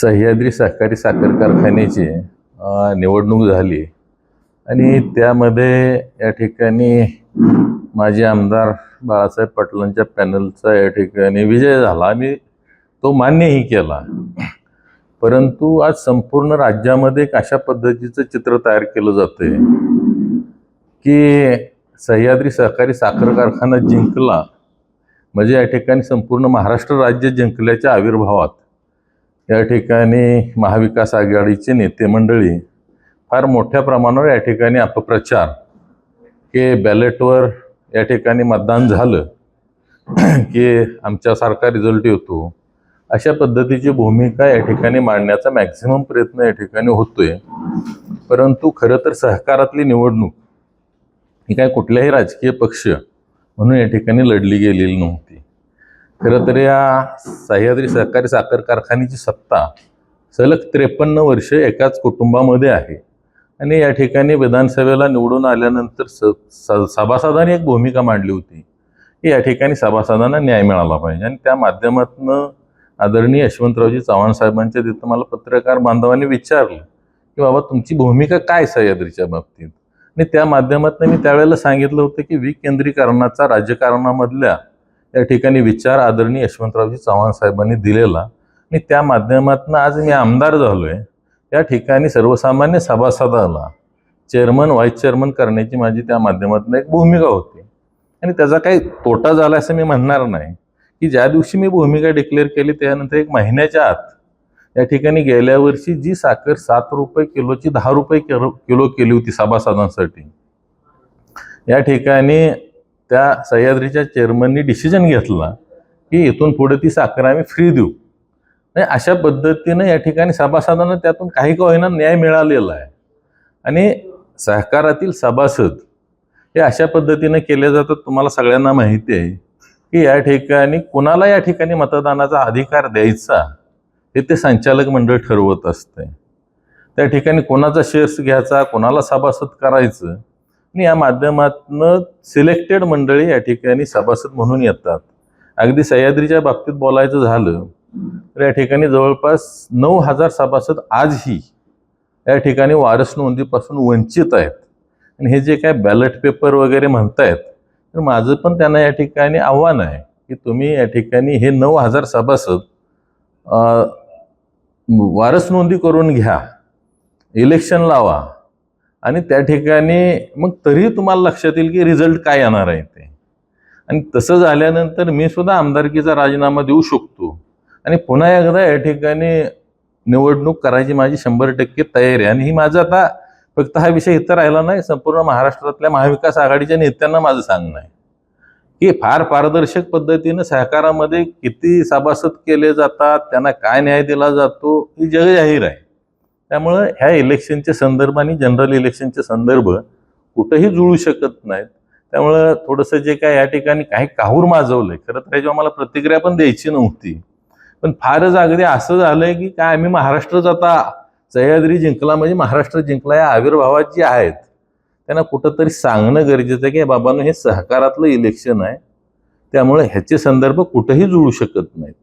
सह्याद्री सहकारी साखर कारखान्याची निवडणूक झाली. आणि त्यामध्ये या ठिकाणी माजी आमदार बाळासाहेब पाटलांच्या पॅनलचा या ठिकाणी विजय झाला आणि तो मान्यही केला. परंतु आज संपूर्ण राज्यामध्ये एक अशा पद्धतीचं चित्र तयार केलं जातंय की सह्याद्री सहकारी साखर कारखाना जिंकला म्हणजे या ठिकाणी संपूर्ण महाराष्ट्र राज्य जिंकल्याच्या आविर्भावात. या ठिकाणी महाविकास आघाडीचे नेते मंडळी फार मोठ्या प्रमाणावर या ठिकाणी अपप्रचार. की बॅलेटवर या ठिकाणी मतदान झालं की आमच्यासारखा रिझल्ट येतो अशा पद्धतीची भूमिका या ठिकाणी मांडण्याचा मॅक्झिमम प्रयत्न या ठिकाणी होतोय. परंतु खरं तर सहकारातली निवडणूक ही काय कुठल्याही राजकीय पक्ष म्हणून या ठिकाणी लढली गेलेली नव्हती. खरं तर या सह्याद्री सहकारी साखर कारखान्याची सत्ता सलग त्रेपन्न वर्ष एकाच कुटुंबामध्ये आहे. आणि या ठिकाणी विधानसभेला निवडून आल्यानंतर स सभासदांनी एक भूमिका मांडली होती. की या ठिकाणी सभासदांना न्याय मिळाला पाहिजे. आणि त्या माध्यमातनं आदरणीय यशवंतरावजी चव्हाण साहेबांच्या तिथं मला पत्रकार बांधवांनी विचारलं की बाबा तुमची भूमिका काय सह्याद्रीच्या बाबतीत? आणि त्या माध्यमातून मी त्यावेळेला सांगितलं होतं की विकेंद्रीकरणाचा राजकारणामधल्या या ठिकाणी विचार आदरणीय यशवंतरावजी चव्हाण साहेबांनी दिलेला. आणि त्या माध्यमातून आज मी आमदार झालो आहे या ठिकाणी सर्वसामान्य सभासदाला चेअरमन व्हाईस चेअरमन करण्याची माझी त्या माध्यमातून एक भूमिका होती. आणि त्याचा काही तोटा झाला असं मी म्हणणार नाही. की ज्या दिवशी मी भूमिका डिक्लेअर केली त्यानंतर एक महिन्याच्या आत या ठिकाणी गेल्या वर्षी जी साखर सात रुपये किलोची दहा रुपये किलो किलो केली होती सभासदांसाठी. या ठिकाणी त्या सह्याद्रीच्या चेअरमननी डिसिजन घेतला की इथून पुढे ती साखर आम्ही फ्री देऊ. आणि अशा पद्धतीनं या ठिकाणी सभासदांना त्यातून काही का होईना न्याय मिळालेला आहे. आणि सहकारातील सभासद हे अशा पद्धतीनं केले जातात तुम्हाला सगळ्यांना माहिती आहे की या ठिकाणी कुणाला या ठिकाणी मतदानाचा अधिकार द्यायचा हे ते संचालक मंडळ ठरवत असते. त्या ठिकाणी कोणाचा शेअर्स घ्यायचा कोणाला सभासद करायचं आणि या माध्यमातनं सिलेक्टेड मंडळी या ठिकाणी सभासद म्हणून येतात. अगदी सह्याद्रीच्या बाबतीत बोलायचं झालं तर या ठिकाणी जवळपास नऊ हजार सभासद आजही या ठिकाणी वारस नोंदीपासून वंचित आहेत. आणि हे जे काय बॅलेट पेपर वगैरे म्हणतायत तर माझं पण त्यांना या ठिकाणी आव्हान आहे की तुम्ही या ठिकाणी हे नऊ हजार सभासद वारस नोंदी करून घ्या इलेक्शन लावा आणि त्या ठिकाणी मग तरी तुम्हाला लक्षात येईल की रिझल्ट काय येणार आहे ते. आणि तसं झाल्यानंतर मी सुद्धा आमदारकीचा राजीनामा देऊ शकतो. आणि पुन्हा एकदा या ठिकाणी निवडणूक करायची माझी शंभर टक्के तयारी आहे. आणि ही माझं आता फक्त हा विषय इथं राहिला नाही संपूर्ण महाराष्ट्रातल्या महाविकास आघाडीच्या नेत्यांना माझं सांगणं आहे. की फार पारदर्शक पद्धतीनं सहकारामध्ये किती सभासद केले जातात त्यांना काय न्याय दिला जातो ही जगजाहीर आहे. त्यामुळं ह्या इलेक्शनच्या संदर्भ आणि जनरल इलेक्शनचे संदर्भ कुठंही जुळू शकत नाहीत. त्यामुळं थोडंसं जे काय या ठिकाणी काही काहूर माजवलंय खरं तर त्याच्यावर मला प्रतिक्रिया पण द्यायची नव्हती. पण फारच अगदी असं झालंय की काय आम्ही महाराष्ट्रच आता सह्याद्री जिंकला म्हणजे महाराष्ट्र जिंकला या आविर्भावात जे आहेत त्यांना कुठंतरी सांगणं गरजेचं आहे की बाबांनो हे सहकारातलं इलेक्शन आहे. त्यामुळे ह्याचे संदर्भ कुठंही जुळू शकत नाहीत.